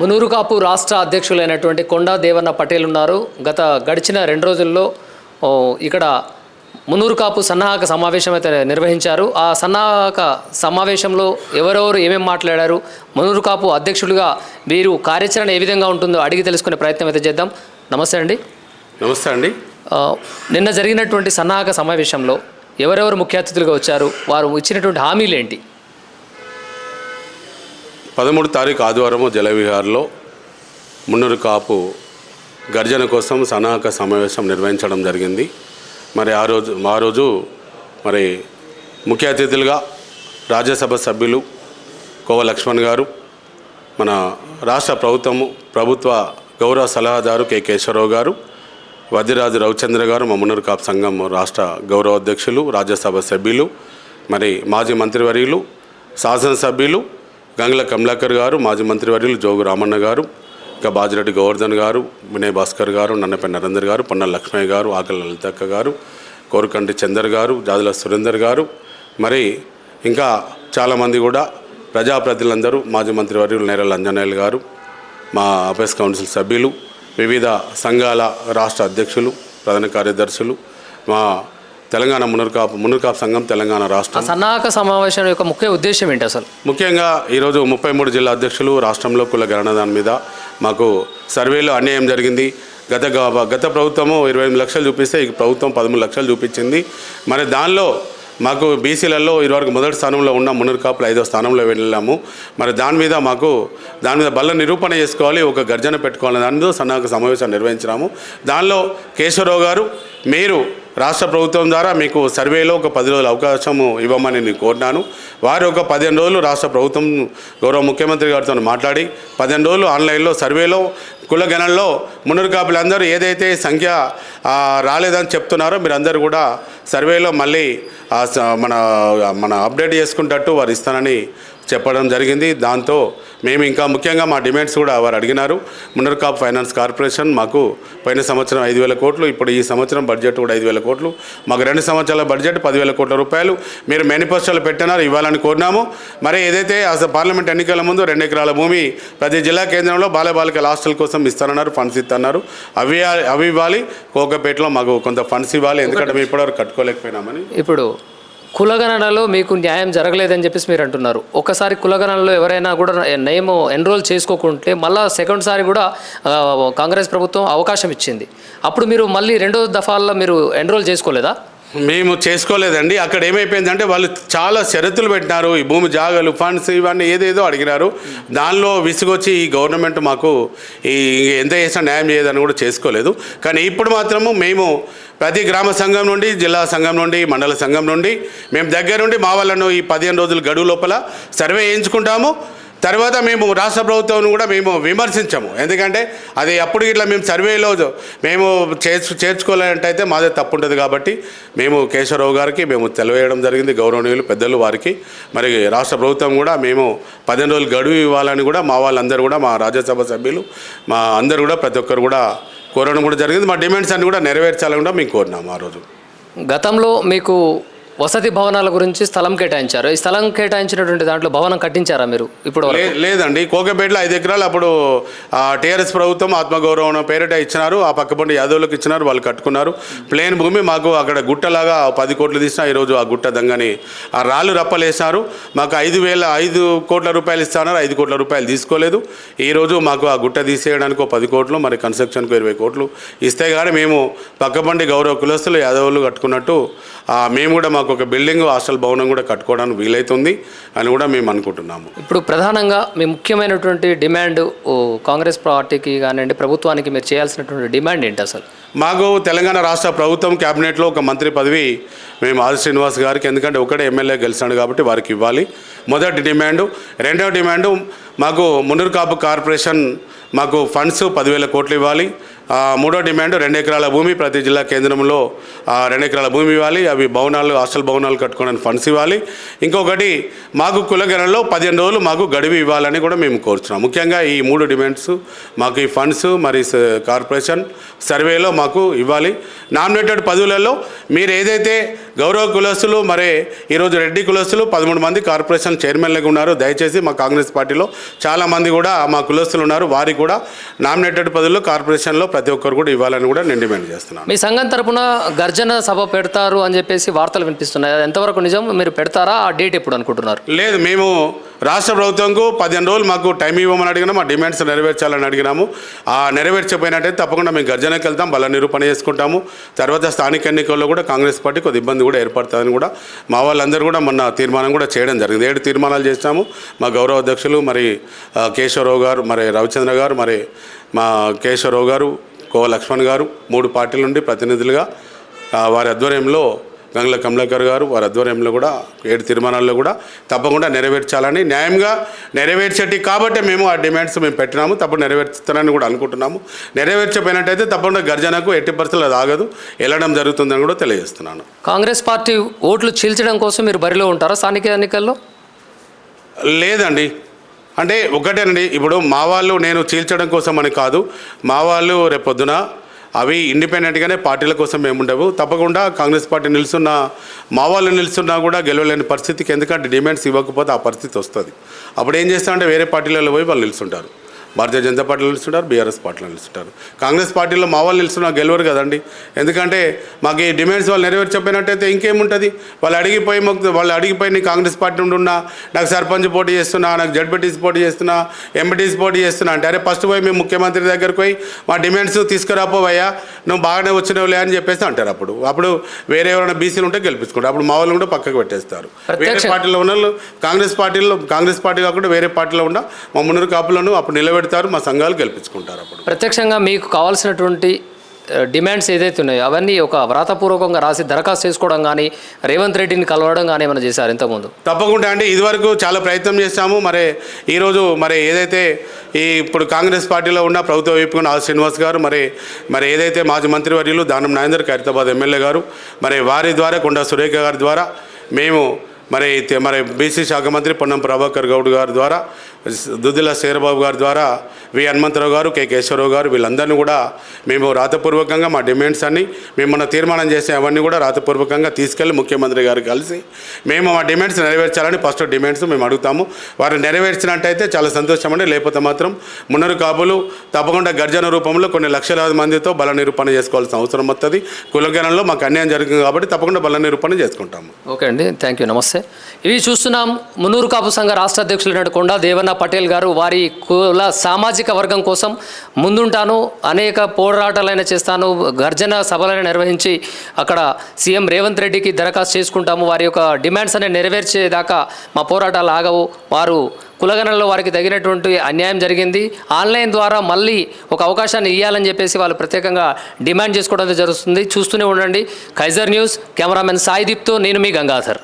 మునూరు కాపు రాష్ట్ర అధ్యక్షులైనటువంటి కొండా దేవన్న పటేల్ ఉన్నారు. గత గడిచిన రెండు రోజుల్లో ఇక్కడ మునూరు కాపు సన్నాహక సమావేశం అయితే నిర్వహించారు. ఆ సన్నాహక సమావేశంలో ఎవరెవరు ఏమేమి మాట్లాడారు మునూరు కాపు అధ్యక్షులుగా వీరు కార్యాచరణ ఏ విధంగా ఉంటుందో అడిగి తెలుసుకునే ప్రయత్నం అయితే చేద్దాం. నమస్తే అండి. నమస్తే అండి. నిన్న జరిగినటువంటి సన్నాహక సమావేశంలో ఎవరెవరు ముఖ్య అతిథులుగా వచ్చారు వారు ఇచ్చినటువంటి హామీలు ఏంటి? పదమూడు తారీఖు ఆదివారము జలవిహార్లో మున్నూరు కాపు గర్జన కోసం సన్నాహక సమావేశం నిర్వహించడం జరిగింది. మరి ఆ రోజు ఆ రోజు మరి ముఖ్య అతిథులుగా రాజ్యసభ సభ్యులు కోవ లక్ష్మణ్ గారు మన రాష్ట్ర ప్రభుత్వము ప్రభుత్వ గౌరవ సలహాదారు కె కేశవరావు గారు వద్దిరాజు రవిచంద్ర గారు మా మున్నూరు కాపు సంఘం రాష్ట్ర గౌరవ అధ్యక్షులు రాజ్యసభ సభ్యులు మరి మాజీ మంత్రివర్యులు శాసనసభ్యులు గంగుల కమలాకర్ గారు మాజీ మంత్రివర్యులు జోగు రామన్న గారు ఇంకా బాజిరెడ్డి గోవర్ధన్ గారు వినయ్ భాస్కర్ గారు నన్నపల్లి నరేందర్ గారు పొన్న లక్ష్మయ్య గారు ఆకలి లలితక్క గారు కోరుకంటి చందర్ గారు జాదుల సురేందర్ గారు మరి ఇంకా చాలామంది కూడా ప్రజాప్రతినిధులందరూ మాజీ మంత్రివర్యులు నేరల అంజనేయులు గారు మా అఫేస్ కౌన్సిల్ సభ్యులు వివిధ సంఘాల రాష్ట్ర అధ్యక్షులు ప్రధాన కార్యదర్శులు మా తెలంగాణ మునర్కాప్ మునర్కాప్ సంఘం తెలంగాణ రాష్ట్రం. సన్నాహక సమావేశం యొక్క ముఖ్య ఉద్దేశం ఏంటి అసలు? ముఖ్యంగా ఈరోజు ముప్పై మూడు జిల్లా అధ్యక్షులు రాష్ట్రంలో కుల గణన దాని మీద మాకు సర్వేలో అన్యాయం జరిగింది. గత గత ప్రభుత్వము ఇరవై ఎనిమిది లక్షలు చూపిస్తే ఈ ప్రభుత్వం పదమూడు లక్షలు చూపించింది. మరి దానిలో మాకు బీసీలలో ఇరువరకు మొదటి స్థానంలో ఉన్న మున్నూరు కాపులు ఐదో స్థానంలో వెళ్ళాము. మరి దాని మీద మాకు దాని మీద బల్ల నిరూపణ చేసుకోవాలి ఒక గర్జన పెట్టుకోవాలి. దాని మీద సన్నాహక సమావేశం నిర్వహించినాము. దానిలో కేశవరావు గారు మీరు రాష్ట్ర ప్రభుత్వం ద్వారా మీకు సర్వేలో ఒక పది రోజుల అవకాశం ఇవ్వమని నేను కోరినాను. వారు ఒక పదిహేను రోజులు రాష్ట్ర ప్రభుత్వం గౌరవ ముఖ్యమంత్రి గారితో మాట్లాడి పదిహేను రోజులు ఆన్లైన్లో సర్వేలో కుల గణనలో ఏదైతే సంఖ్య రాలేదని చెప్తున్నారో మీరందరూ కూడా సర్వేలో మళ్ళీ మన మన అప్డేట్ చేసుకుంటట్టు వారు ఇస్తానని చెప్పడం జరిగింది. దాంతో మేము ఇంకా ముఖ్యంగా మా డిమాండ్స్ కూడా వారు అడిగినారు. మునర్కాప్ ఫైనాన్స్ కార్పొరేషన్ మాకు పోయిన సంవత్సరం ఐదు వేల కోట్లు ఇప్పుడు ఈ సంవత్సరం బడ్జెట్ కూడా ఐదు వేల కోట్లు. మాకు రెండు సంవత్సరాల బడ్జెట్ పదివేల కోట్ల రూపాయలు. మీరు మేనిఫెస్టోలో పెట్టినారు ఇవ్వాలని కోరినాము. మరి ఏదైతే అసలు పార్లమెంట్ ఎన్నికల ముందు రెండు ఎకరాల భూమి ప్రతి జిల్లా కేంద్రంలో బాలబాలికల హాస్టల్ కోసం ఇస్తానన్నారు ఫండ్స్ ఇస్తున్నారు అవి అవి ఇవ్వాలి. కోకపేటలో మాకు కొంత ఫండ్స్ ఇవ్వాలి. ఎందుకంటే మేము ఇప్పటివరకు కట్టుకోలేకపోయినామని. ఇప్పుడు కులగణనలో మీకు న్యాయం జరగలేదని చెప్పేసి మీరు అంటున్నారు. ఒకసారి కులగణనలో ఎవరైనా కూడా నేమ్ ఎన్రోల్ చేసుకోకుంటే మళ్ళా సెకండ్ సారి కూడా కాంగ్రెస్ ప్రభుత్వం అవకాశం ఇచ్చింది. అప్పుడు మీరు మళ్ళీ రెండో దఫాల్లో మీరు ఎన్రోల్ చేసుకోలేదా? మేము చేసుకోలేదండి. అక్కడ ఏమైపోయిందంటే వాళ్ళు చాలా షరతులు పెట్టినారు. ఈ భూమి జాగాలు ఫండ్స్ ఇవన్నీ ఏదేదో అడిగినారు. దానిలో విసుగొచ్చి ఈ గవర్నమెంట్ మాకు ఈ ఎంత చేసినా న్యాయం చేయదని కూడా చేసుకోలేదు. కానీ ఇప్పుడు మాత్రము మేము ప్రతి గ్రామ సంఘం నుండి జిల్లా సంఘం నుండి మండల సంఘం నుండి మేము దగ్గరుండి మా వాళ్ళను ఈ పదిహేను రోజుల గడువు లోపల సర్వే చేయించుకుంటాము. తర్వాత మేము రాష్ట్ర ప్రభుత్వం కూడా మేము విమర్శించాము. ఎందుకంటే అది అప్పుడు ఇట్లా మేము సర్వేలో మేము చేర్చు చేర్చుకోలేనట్టయితే మాదే తప్పు ఉంటుంది కాబట్టి మేము కేశవరావు గారికి మేము తెలియజేయడం జరిగింది. గౌరవనీయులు పెద్దలు వారికి. మరి రాష్ట్ర ప్రభుత్వం కూడా మేము పదిహేను రోజులు గడువు ఇవ్వాలని కూడా మా వాళ్ళందరూ కూడా మా రాజ్యసభ సభ్యులు మా అందరూ కూడా ప్రతి ఒక్కరు కూడా కోరడం కూడా జరిగింది. మా డిమాండ్స్ అన్ని కూడా నెరవేర్చాలని కూడా మేము కోరినాము ఆ రోజు. గతంలో మీకు వసతి భవనాల గురించి స్థలం కేటాయించారు. ఈ స్థలం కేటాయించినటువంటి దాంట్లో భవనం కట్టించారా మీరు ఇప్పుడు లేదండి. కోకపేటలో ఐదు ఎకరాలు అప్పుడు టీఆర్ఎస్ ప్రభుత్వం ఆత్మగౌరవం పేరిట ఇచ్చినారు. ఆ పక్కపండి యాదవులకు ఇచ్చినారు. వాళ్ళు కట్టుకున్నారు. ప్లేన్ భూమి మాకు అక్కడ గుట్టలాగా పది కోట్లు తీసినా ఈరోజు ఆ గుట్ట దంగని ఆ రాళ్ళు రప్పలేసినారు. మాకు ఐదు వేల ఐదు కోట్ల రూపాయలు ఇస్తున్నారు ఐదు కోట్ల రూపాయలు తీసుకోలేదు. ఈరోజు మాకు ఆ గుట్ట తీసేయడానికి ఒక పది కోట్లు మరి కన్స్ట్రక్షన్కు ఇరవై కోట్లు ఇస్తే కానీ మేము పక్కపండి గౌరవ కులస్తులు యాదవులు కట్టుకున్నట్టు మేము కూడా మాకు ఒక బిల్డింగ్ హాస్టల్ భవనం కూడా కట్టుకోవడానికి వీలైతుంది అని కూడా మేము అనుకుంటున్నాము. ఇప్పుడు ప్రధానంగా మీ ముఖ్యమైనటువంటి డిమాండ్ కాంగ్రెస్ పార్టీకి కానివ్వండి ప్రభుత్వానికి మీరు చేయాల్సినటువంటి డిమాండ్ ఏంటి అసలు? మాకు తెలంగాణ రాష్ట్ర ప్రభుత్వం క్యాబినెట్లో ఒక మంత్రి పదవి మేము ఆది శ్రీనివాస్ గారికి ఎందుకంటే ఒకటే ఎమ్మెల్యే గెలిచాడు కాబట్టి వారికి ఇవ్వాలి. మొదటి డిమాండు. రెండవ డిమాండు మాకు మున్నూరు కాపు కార్పొరేషన్ మాకు ఫండ్స్ పదివేల కోట్లు ఇవ్వాలి. మూడో డిమాండ్ రెండు ఎకరాల భూమి ప్రతి జిల్లా కేంద్రంలో రెండు ఎకరాల భూమి ఇవ్వాలి. అవి భవనాలు హాస్టల్ భవనాలు కట్టుకోవడానికి ఫండ్స్ ఇవ్వాలి. ఇంకొకటి మాకు కులగణంలో పదిహేను రోజులు మాకు గడువు ఇవ్వాలని కూడా మేము కోరుతున్నాం ముఖ్యంగా ఈ మూడు డిమాండ్స్ మాకు ఈ ఫండ్స్ మరి స- కార్పొరేషన్ సర్వేలో మాకు ఇవ్వాలి. నామినేటెడ్ పదవులలో మీరు ఏదైతే గౌరవ కులస్తులు మరి ఈరోజు రెడ్డి కులస్తులు పదమూడు మంది కార్పొరేషన్ చైర్మన్లుగా ఉన్నారు. దయచేసి మా కాంగ్రెస్ పార్టీలో చాలామంది కూడా మా కులస్తులు ఉన్నారు. వారికి కూడా నామినేటెడ్ పదవుల్లో కార్పొరేషన్లో ప్రతి ఒక్కరు కూడా ఇవ్వాలని కూడా నేను డిమాండ్ చేస్తున్నాను. మీ సంఘం తరపున గర్జన సభ పెడతారు అని చెప్పేసి వార్తలు వినిపిస్తున్నాయి. ఎంతవరకు నిజం? మీరు పెడతారా? ఆ డేట్ ఎప్పుడు అనుకుంటున్నారు? లేదు మేము రాష్ట్ర ప్రభుత్వంకు పదిహేను రోజులు మాకు టైం ఇవ్వమని అడిగినా మా డిమాండ్స్ నెరవేర్చాలని అడిగినాము. ఆ నెరవేర్చకపోయినట్టయితే తప్పకుండా మేము గర్జనకి వెళ్తాం బల నిరూపణ చేసుకుంటాము. తర్వాత స్థానిక ఎన్నికల్లో కూడా కాంగ్రెస్ పార్టీ కొద్ది ఇబ్బంది కూడా ఏర్పడుతుందని కూడా మా వాళ్ళందరూ కూడా మొన్న తీర్మానం కూడా చేయడం జరిగింది. ఏడు తీర్మానాలు చేసినాము. మా గౌరవ అధ్యక్షులు మరి కేశవరావు గారు మరి రవిచంద్ర గారు మరి మా కేశవరావు గారు కో లక్ష్మణ్ గారు మూడు పార్టీల నుండి ప్రతినిధులుగా వారి ఆధ్వర్యంలో గంగుల కమలాకర్ గారు వారి ఆధ్వర్యంలో కూడా ఏడు తీర్మానాల్లో కూడా తప్పకుండా నెరవేర్చాలని న్యాయంగా నెరవేర్చేటి కాబట్టి మేము ఆ డిమాండ్స్ మేము పెట్టినాము. తప్పకుండా నెరవేర్చుతానని కూడా అనుకుంటున్నాము. నెరవేర్చపోయినట్టయితే తప్పకుండా గర్జనకు ఎట్టి పరిస్థితులు అది ఆగదు. వెళ్ళడం జరుగుతుందని కూడా తెలియజేస్తున్నాను. కాంగ్రెస్ పార్టీ ఓట్లు చీల్చడం కోసం మీరు బరిలో ఉంటారా స్థానిక ఎన్నికల్లో? లేదండి. అంటే ఒకటేనండి. ఇప్పుడు మా వాళ్ళు నేను చీల్చడం కోసం అని కాదు. మా వాళ్ళు రేపొద్దున అవి ఇండిపెండెంట్గానే పార్టీల కోసం మేము ఉండవు. తప్పకుండా కాంగ్రెస్ పార్టీ నిలుస్తున్న మా వాళ్ళు నిలుస్తున్నా కూడా గెలవలేని పరిస్థితికి ఎందుకంటే డిమాండ్స్ ఇవ్వకపోతే ఆ పరిస్థితి వస్తుంది. అప్పుడు ఏం చేస్తామంటే వేరే పార్టీలలో పోయి వాళ్ళు నిలుస్తుంటారు భారతీయ జనతా పార్టీలో నిలుస్తుంటారు బీఆర్ఎస్ పార్టీలో నిలుస్తుంటారు. కాంగ్రెస్ పార్టీలో మా వాళ్ళు నిలుస్తున్నా గెలవరు కదండి. ఎందుకంటే మాకు ఈ డిమాండ్స్ వాళ్ళు నెరవేర్చకపోయినట్టయితే ఇంకేముంటుంది? వాళ్ళు అడిగిపోయి మాకు వాళ్ళు అడిగిపోయి నీ కాంగ్రెస్ పార్టీ నుండి ఉన్నా నాకు సర్పంచ్ పోటీ చేస్తున్నా నాకు జడ్పీటీసీ పోటీ చేస్తున్నా ఎంపీటీసీ పోటీ చేస్తున్నా అంటే అరే ఫస్ట్ పోయి మేము ముఖ్యమంత్రి దగ్గరికి పోయి మా డిమాండ్స్ తీసుకురాపోవయ్యా నువ్వు బాగానే వచ్చినవులే అని చెప్పేసి అంటారు అప్పుడు. అప్పుడు వేరే ఎవరైనా బీసీలు ఉంటే గెలిపించుకుంటారు. అప్పుడు మా వాళ్ళు కూడా పక్కకు పెట్టేస్తారు. వేరే పార్టీలో ఉన్న వాళ్ళు కాంగ్రెస్ పార్టీలో కాంగ్రెస్ పార్టీ కాకుండా వేరే పార్టీలో ఉన్న మా మున్నూరు కాపులను అప్పుడు నిలబెడతారు మా సంఘాలు గెలిపించుకుంటారు అప్పుడు. ప్రత్యక్షంగా మీకు కావాల్సినటువంటి డిమాండ్స్ ఏదైతే ఉన్నాయో అవన్నీ ఒక వ్రాతపూర్వకంగా రాసి దరఖాస్తు చేసుకోవడం కానీ రేవంత్ రెడ్డిని కలవడం కానీ ఏమైనా చేశారు ఇంతకుముందు? తప్పకుండా అండి. ఇదివరకు చాలా ప్రయత్నం చేశాము. మరి ఈరోజు మరి ఏదైతే ఈ ఇప్పుడు కాంగ్రెస్ పార్టీలో ఉన్న ప్రభుత్వ వైపుకున్న ఆర్ శ్రీనివాస్ గారు మరి మరి ఏదైతే మాజీ మంత్రివర్యులు దానం నాయందర్ ఖైరతాబాద్ ఎమ్మెల్యే గారు మరి వారి ద్వారా కొండా సురేఖ గారి ద్వారా మేము మరి మరి బీసీ శాఖ మంత్రి పొన్నం ప్రభాకర్ గౌడ్ గారి ద్వారా దుద్దిల శేరబాబు గారి ద్వారా వి హనుమంతరావు గారు కె కేశవరావు గారు వీళ్ళందరినీ కూడా మేము రాతపూర్వకంగా మా డిమాండ్స్ అన్ని మేము మన తీర్మానం చేసే అవన్నీ కూడా రాతపూర్వకంగా తీసుకెళ్ళి ముఖ్యమంత్రి గారు కలిసి మేము మా డిమాండ్స్ నెరవేర్చాలని ఫస్ట్ డిమాండ్స్ మేము అడుగుతాము. వారు నెరవేర్చినట్టయితే చాలా సంతోషం అండి లేకపోతే మాత్రం మున్నరు కాపులు తప్పకుండా గర్జన రూపంలో కొన్ని లక్షలాది మందితో బల నిరూపణ చేసుకోవాల్సిన అవసరం వస్తుంది కులగణంలో మాకు అన్యాయం జరిగింది కాబట్టి తప్పకుండా బల నిరూపణ చేసుకుంటాము. ఓకే అండి. Thank you. నమస్తే. ఇవి చూస్తున్నాం మునూరు కాపు సంఘ రాష్ట్ర అధ్యక్షులైన కొండా దేవన్న పటేల్ గారు వారి కుల సామాజిక వర్గం కోసం ముందుంటాను అనేక పోరాటాలైనా చేస్తాను గర్జన సభలను నిర్వహించి అక్కడ సీఎం రేవంత్ రెడ్డికి దరఖాస్తు చేసుకుంటాము. వారి యొక్క డిమాండ్స్ అనేవి నెరవేర్చేదాకా మా పోరాటాలు ఆగవు. వారు కులగణంలో వారికి తగినటువంటి అన్యాయం జరిగింది. ఆన్లైన్ ద్వారా మళ్ళీ ఒక అవకాశాన్ని ఇవ్వాలని చెప్పేసి వాళ్ళు ప్రత్యేకంగా డిమాండ్ చేసుకోవడం జరుగుతుంది. చూస్తూనే ఉండండి. కైజర్ న్యూస్ కెమెరామెన్ సాయిదీప్తో నేను మీ గంగాధర్.